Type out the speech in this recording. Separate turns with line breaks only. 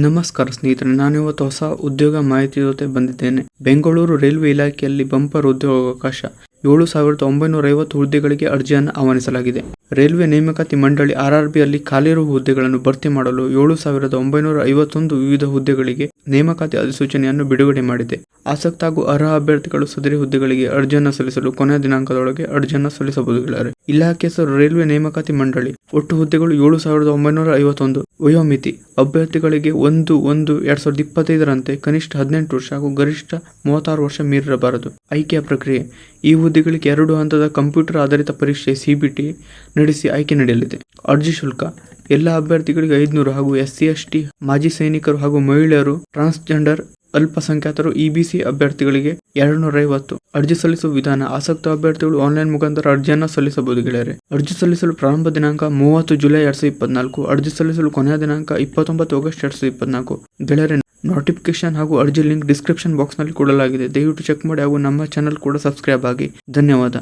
ನಮಸ್ಕಾರ ಸ್ನೇಹಿತರೆ ನಾನಿವತ್ತು ಹೊಸ ಉದ್ಯೋಗ ಮಾಹಿತಿ ಜೊತೆ ಬಂದಿದ್ದೇನೆ. ಬೆಂಗಳೂರು ರೈಲ್ವೆ ಇಲಾಖೆಯಲ್ಲಿ ಬಂಪರ್ ಉದ್ಯೋಗಾವಕಾಶ. ಏಳು ಸಾವಿರದ ಒಂಬೈನೂರ ಐವತ್ತು ಹುದ್ದೆಗಳಿಗೆ ಅರ್ಜಿಯನ್ನು ಆಹ್ವಾನಿಸಲಾಗಿದೆ. ರೈಲ್ವೆ ನೇಮಕಾತಿ ಮಂಡಳಿ ಆರ್ಆರ್ಬಿಯಲ್ಲಿ ಖಾಲಿರುವ ಹುದ್ದೆಗಳನ್ನು ಭರ್ತಿ ಮಾಡಲು ಏಳು ಸಾವಿರದ ಒಂಬೈನೂರ ಐವತ್ತೊಂದು ವಿವಿಧ ಹುದ್ದೆಗಳಿಗೆ ನೇಮಕಾತಿ ಅಧಿಸೂಚನೆಯನ್ನು ಬಿಡುಗಡೆ ಮಾಡಿದೆ. ಆಸಕ್ತ ಹಾಗೂ ಅರ್ಹ ಅಭ್ಯರ್ಥಿಗಳು ಸದರಿ ಹುದ್ದೆಗಳಿಗೆ ಅರ್ಜಿಯನ್ನು ಸಲ್ಲಿಸಲು ಕೊನೆಯ ದಿನಾಂಕದೊಳಗೆ ಅರ್ಜಿಯನ್ನು ಸಲ್ಲಿಸಬಹುದು ಗೆಳೆಯರೆ ಇಲಾಖೆ ಹೆಸರು ರೈಲ್ವೆ ನೇಮಕಾತಿ ಮಂಡಳಿ. ಒಟ್ಟು ಹುದ್ದೆಗಳು ಏಳು ಸಾವಿರದ ಒಂಬೈನೂರ ಐವತ್ತೊಂದು. ವಯೋಮಿತಿ. ಅಭ್ಯರ್ಥಿಗಳಿಗೆ ಒಂದು ಒಂದು, ಎರಡ್ ಸಾವಿರದ ಇಪ್ಪತ್ತೈದರಂತೆ ಕನಿಷ್ಠ ಹದಿನೆಂಟು ವರ್ಷ ಹಾಗೂ ಗರಿಷ್ಠ ಮೂವತ್ತಾರು ವರ್ಷ ಮೀರಿರಬಾರದು. ಆಯ್ಕೆಯ ಪ್ರಕ್ರಿಯೆ. ಈ ಹುದ್ದೆಗಳಿಗೆ ಎರಡು ಹಂತದ ಕಂಪ್ಯೂಟರ್ ಆಧಾರಿತ ಪರೀಕ್ಷೆ ಸಿಬಿಟಿ ನಡೆಸಿ ಆಯ್ಕೆ ನಡೆಯಲಿದೆ. ಅರ್ಜಿ ಶುಲ್ಕ. ಎಲ್ಲ ಅಭ್ಯರ್ಥಿಗಳಿಗೆ ಐದುನೂರು ಹಾಗೂ ಎಸ್ ಸಿ ಎಸ್ ಟಿ ಮಾಜಿ ಸೈನಿಕರು ಹಾಗೂ ಮಹಿಳೆಯರು ಟ್ರಾನ್ಸ್ಜೆಂಡರ್ ಅಲ್ಪಸಂಖ್ಯಾತರು ಇಬಿಸಿ ಅಭ್ಯರ್ಥಿಗಳಿಗೆ ಎರಡುನೂರ ಐವತ್ತು ಅರ್ಜಿ ಸಲ್ಲಿಸುವ ವಿಧಾನ ಆಸಕ್ತ ಅಭ್ಯರ್ಥಿಗಳು ಆನ್ಲೈನ್ ಮುಖಾಂತರ ಅರ್ಜಿಯನ್ನು ಸಲ್ಲಿಸಬಹುದು ಗೆಳೆಯರೆ. ಅರ್ಜಿ ಸಲ್ಲಿಸಲು ಪ್ರಾರಂಭ ದಿನಾಂಕ ಮೂವತ್ತು ಜುಲೈ ಎರಡ್ ಸಾವಿರದ ಇಪ್ಪತ್ನಾಲ್ಕು ಅರ್ಜಿ ಸಲ್ಲಿಸಲು ಕೊನೆಯ ದಿನಾಂಕ ಇಪ್ಪತ್ತೊಂಬತ್ತು ಆಗಸ್ಟ್ ಎರಡ್ ಸಾವಿರದ ಇಪ್ಪತ್ನಾಲ್ಕು ಗೆಳೆಯರೆ ನೋಟಿಫಿಕೇಶನ್ ಹಾಗೂ ಅರ್ಜಿ ಲಿಂಕ್ ಡಿಸ್ಕ್ರಿಪ್ಷನ್ ಬಾಕ್ಸ್ನಲ್ಲಿ ಕೊಡಲಾಗಿದೆ. ದಯವಿಟ್ಟು ಚೆಕ್ ಮಾಡಿ ಹಾಗೂ ನಮ್ಮ ಚಾನಲ್ ಕೂಡ ಸಬ್ಸ್ಕ್ರೈಬ್ ಆಗಿ. ಧನ್ಯವಾದ.